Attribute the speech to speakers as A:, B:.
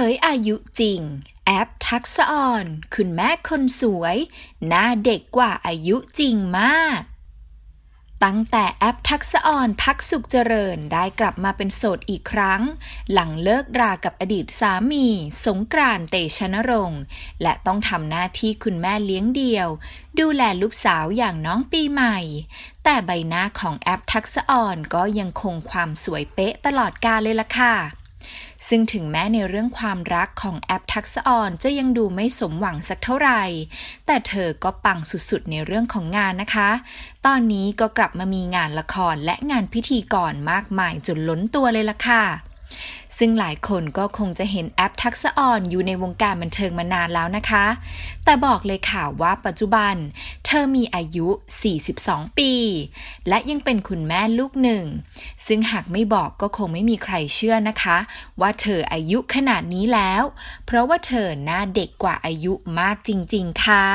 A: ผยอายุจริง แอปทักษะออน คุณแม่คนสวย หน้าเด็กกว่าอายุจริงมาก ตั้งแต่แอปทักษะออนพักสุขเจริญได้กลับมาเป็นโสดอีกครั้ง หลังเลิกรากับอดีตสามี สงกรานต์เตชะนรงค์ และต้องทำหน้าที่คุณแม่เลี้ยงเดี่ยว ดูแลลูกสาวอย่างน้องปีใหม่ แต่ใบหน้าของแอปทักษะออนก็ยังคงความสวยเป๊ะตลอดกาลเลยล่ะค่ะ ซึ่งถึงแม้ในเรื่องความรักของแอปทักษออนจะยังดูไม่สมหวังสักเท่าไหร่ แต่เธอก็ปังสุดๆในเรื่องของงานนะคะ ตอนนี้ก็กลับมามีงานละครและงานพิธีกรมากมายจนล้นตัวเลยล่ะค่ะ ซึ่งหลายคนก็คงจะเห็นแอปทักษะออนอยู่ในวงการบันเทิงมานานแล้วนะคะ แต่บอกเลยค่ะว่าปัจจุบัน เธอมีอายุ 42 ปี และยังเป็นคุณแม่ลูกหนึ่ง ซึ่งหากไม่บอกก็คงไม่มีใครเชื่อนะคะ ว่าเธออายุขนาดนี้แล้ว เพราะว่าเธอหน้าเด็กกว่าอายุมากจริง ๆ ค่ะ